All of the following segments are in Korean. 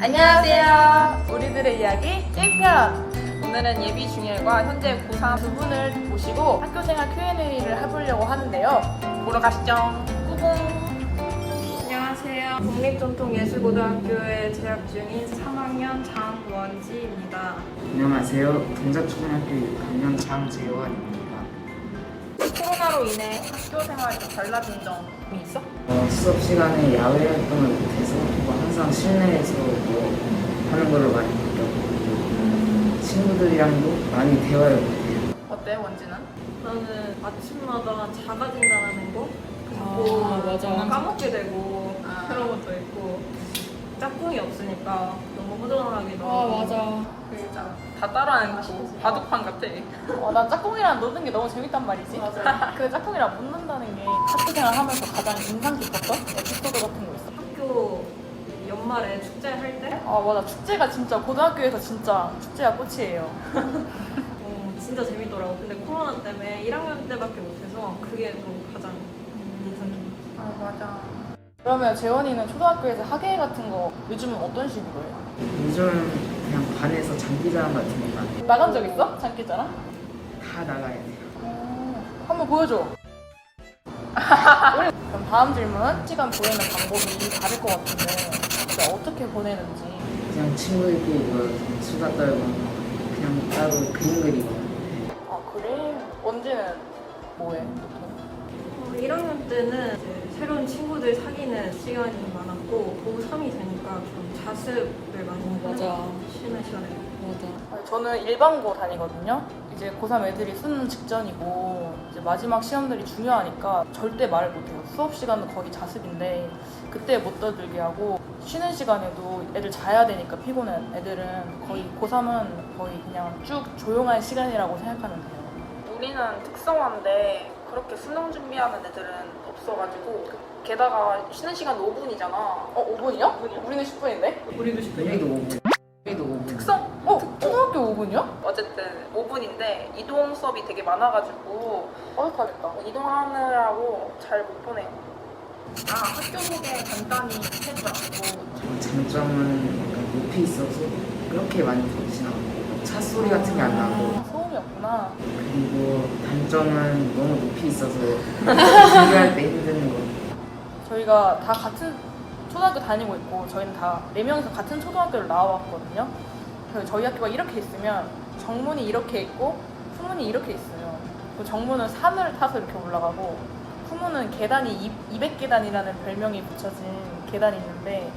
안녕하세요. 우리들의 이야기 1편. 오늘은 예비 중일과 현재 고3 두 분을 모시고 학교생활 Q&A를 해보려고 하는데요. 보러 가시죠. 꾸봉. 안녕하세요. 국립전통예술고등학교에 재학 중인 3학년 장원지입니다. 안녕하세요. 동작초등학교 6학년 장재환입니다. 코로나로 인해 학교 생활이 좀 달라진 점이 있어? 어, 수업 시간에 야외 활동을 못해서 뭐 항상 실내에서 뭐 하는 걸로 많이 느꼈고 친구들이랑도 많이 대화를 못해요. 어때, 원지는? 저는 아침마다 자가진단하는 거 그리고 아, 맞아. 까먹게 되고 아. 그런 것도 있고 짝꿍이 없으니까 너무 허전하기도 아, 하고 진짜 다 따라하는 거 바둑판 같아. 어, 난 짝꿍이랑 노는 게 너무 재밌단 말이지. 맞아. 그 짝꿍이랑 붙는다는 게 학교 생활 하면서 가장 인상 깊었던 에피소드 같은 거 있어? 학교 연말에 축제 할 때 아 맞아 축제가 진짜 고등학교에서 진짜 축제가 꽃이에요. 어, 진짜 재밌더라고. 근데 코로나 때문에 1학년 때밖에 못해서 그게 좀 가장 인상 깊었어요. 아 맞아. 그러면 재원이는 초등학교에서 학예 같은 거 요즘은 어떤 식으로 해요? 요즘 그냥 반에서 장기자랑 같은 거 많이 나간 적 있어? 장기자랑? 다 나가야 돼요. 어, 한번 보여줘. 우리- 그럼 다음 질문 시간 보내는 방법이 다를 것 같은데 진짜 어떻게 보내는지 그냥 친구들끼리 뭐 수다 떨고 그냥 따로 그림 그리고 아 그래? 원지는 뭐해? 어, 1학년 때는 이제 새로운 친구들 사귀는 시간이 많았고 고 3이 되니까 좀 자습을 많이 맞아. 하는 쉬는 시간에 아니, 저는 일반고 다니거든요. 이제 고3 애들이 수능 직전이고 이제 마지막 시험들이 중요하니까 절대 말을 못해요. 수업 시간은 거의 자습인데 그때 못 떠들게 하고 쉬는 시간에도 애들 자야 되니까 피곤한 애들은 거의 고3은 거의 그냥 쭉 조용한 시간이라고 생각하면 돼요. 우리는 특성화인데 그렇게 수능 준비하는 애들은 없어가지고 게다가 쉬는 시간 5분이잖아. 어 5분이요? 우리는 10분인데? 우리도 싶어요. 우리도 5분. 우리도 5분. 특성? 어? 초등학교 5분이요? 어쨌든 5분인데 이동 수업이 되게 많아가지고 어떡하겠다 이동하느라고 잘 못 보내요 아 학교 소개 간단히 해주라고 어, 장점은 약간 높이 있어서 그렇게 많이 덥진 않고 차 소리 같은 게 안 나고. 소음이 없구나. 그리고 단점은 너무 높이 있어서 준비할 때 힘든 거. 저희가 다 같은 초등학교 다니고 있고 저희는 다 네 명이서 같은 초등학교를 나와왔거든요. 그래서 저희 학교가 이렇게 있으면 정문이 이렇게 있고 후문이 이렇게 있어요. 그 정문은 산을 타서 이렇게 올라가고 후문은 계단이 200계단이라는 별명이 붙여진 계단이 있는데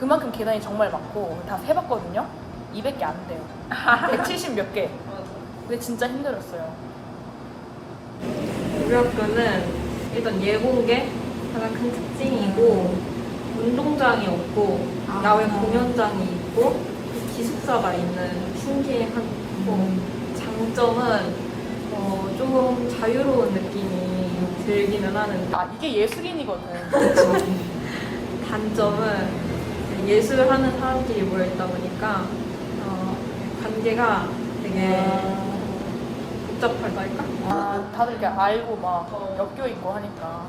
그만큼 계단이 정말 많고 다 세봤거든요. 200개 안 돼요. 170 몇 개. 근데 진짜 힘들었어요. 우리 학교는 일단 예공계 가장 큰 특징이고 운동장이 없고 아. 야외 공연장이 있고 기숙사가 있는 신기한 장점은 어, 조금 자유로운 느낌이 들기는 하는데. 아 이게 예술인이거든. 단점은 예술하는 사람끼리 모여있다 보니까 어, 관계가 되게 복잡하다 할까? 아, 다들 이렇게 알고 막 엮여 있고 하니까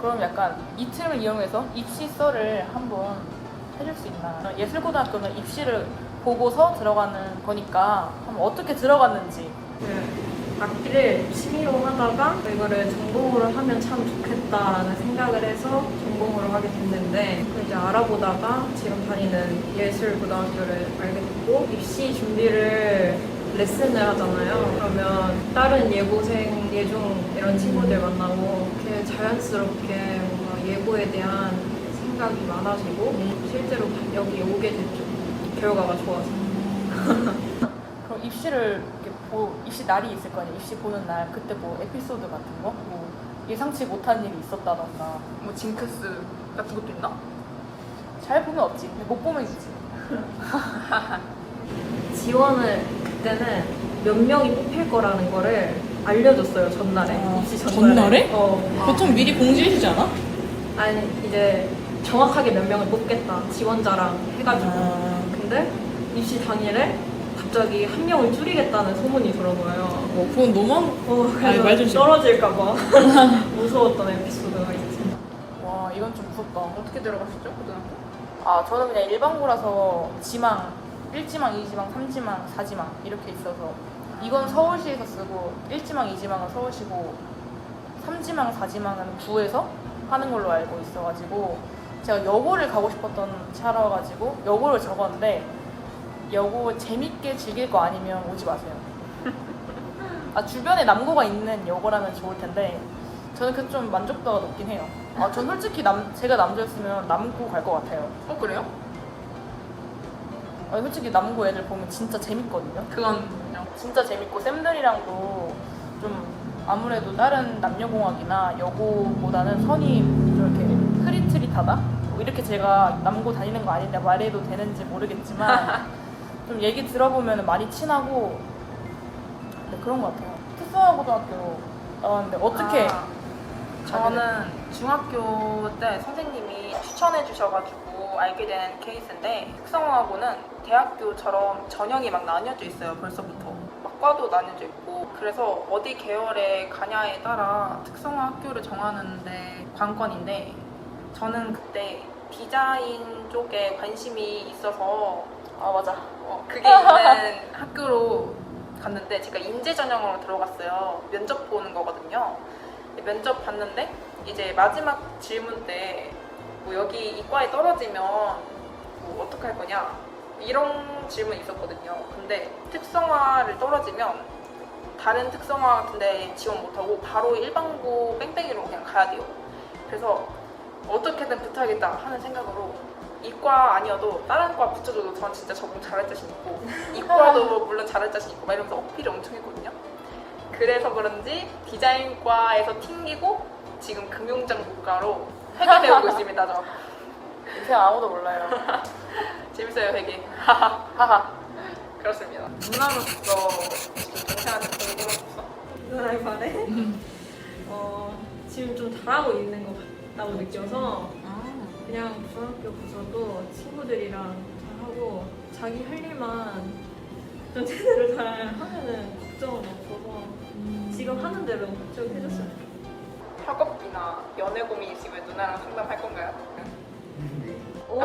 그럼 약간 이 틈을 이용해서 입시 썰을 한번 해줄 수 있나? 예술고등학교는 입시를 보고서 들어가는 거니까 한번 어떻게 들어갔는지 그 악기를 취미로 하다가 이거를 전공으로 하면 참 좋겠다라는 생각을 해서 전공으로 하게 됐는데 그 이제 알아보다가 지금 다니는 예술고등학교를 알게 됐고 입시 준비를 레슨을 하잖아요. 그러면 다른 예고생, 예중 이런 친구들 만나고 이렇게 자연스럽게 뭔가 예고에 대한 생각이 많아지고 실제로 여기 오게 됐죠. 결과가 좋아서. 그럼 입시를 이렇게 보 입시 날이 있을 거 아니에요? 입시 보는 날 그때 뭐 에피소드 같은 거? 뭐 예상치 못한 일이 있었다던가 뭐 징크스 같은 것도 있나? 잘 보면 없지 근데 못 보면 있지 지원을 그때는 몇 명이 뽑힐 거라는 거를 알려줬어요 전날에 아, 입시 전날에. 전날에? 어. 보통 미리 공지해주지 않아? 아니 이제 정확하게 몇 명을 뽑겠다 지원자랑 해가지고. 아, 근데 입시 당일에 갑자기 한 명을 줄이겠다는 소문이 들어서요. 어, 그건 너무한 어, 아이, 말 그래서 조심. 떨어질까봐 무서웠던 에피소드가 있지. 와 이건 좀 무섭다 어떻게 들어가셨죠 고등학교? 아 저는 그냥 일반고라서 지망 1지망, 2지망, 3지망, 4지망 이렇게 있어서 이건 서울시에서 쓰고 1지망, 2지망은 서울시고 3지망, 4지망은 구에서 하는 걸로 알고 있어가지고 제가 여고를 가고 싶었던 차라가지고 여고를 적었는데 여고 재밌게 즐길 거 아니면 오지 마세요. 아 주변에 남고가 있는 여고라면 좋을 텐데 저는 그 좀 만족도가 높긴 해요. 아, 전 솔직히 남 제가 남자였으면 남고 갈 것 같아요. 어 그래요? 아, 솔직히 남고 애들 보면 진짜 재밌거든요. 그건 진짜 재밌고 쌤들이랑도 좀 아무래도 다른 남녀공학이나 여고보다는 선이 좀 이렇게 흐릿흐릿하다? 뭐 이렇게 제가 남고 다니는 거 아닌데 말해도 되는지 모르겠지만 좀 얘기 들어보면 많이 친하고 네, 그런 것 같아요. 특성화 고등학교 나왔는데 어떻게 아, 저는? 중학교 때 선생님이 추천해 주셔가지고 알게 된 케이스인데 특성화고는 대학교처럼 전형이 막 나뉘어져 있어요 벌써부터. 막 과도 나뉘어져 있고. 그래서 어디 계열에 가냐에 따라 특성화 학교를 정하는데 관건인데 저는 그때 디자인 쪽에 관심이 있어서 아 맞아 어, 그게 있는 학교로 갔는데 제가 인재 전형으로 들어갔어요. 면접 보는 거거든요. 면접 봤는데 이제 마지막 질문 때 뭐 여기 이과에 떨어지면 뭐 어떻게 할 거냐 이런 질문이 있었거든요. 근데 특성화를 떨어지면 다른 특성화 같은 데 지원 못하고 바로 일반고 뺑뺑이로 그냥 가야 돼요. 그래서 어떻게든 붙어야겠다 하는 생각으로 이과 아니어도 다른 과 붙여줘도 전 진짜 적응 잘할 자신 있고 이과도 물론 잘할 자신 있고 막 이러면서 어필을 엄청 했거든요. 그래서 그런지 디자인과에서 튕기고 지금 금융장국과로 회계 배우고 있습니다. 저 요새 아무도 몰라요. 재밌어요 회계. 하하. 그렇습니다. 누나로서 지금 동생한테 했어. 누나의 말에 어, 지금 좀 잘하고 있는 것 같다고 느껴서 그냥 중학교 가서도 친구들이랑 잘하고 자기 할 일만 좀 제대로 잘 하면은 걱정은 없어서 지금 하는 대로 좀 해줬어요. 학업비나 연애 고민 있으면 누나랑 상담할 건가요? 오.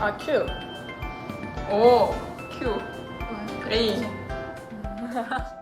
아 Q. 오 Q. A.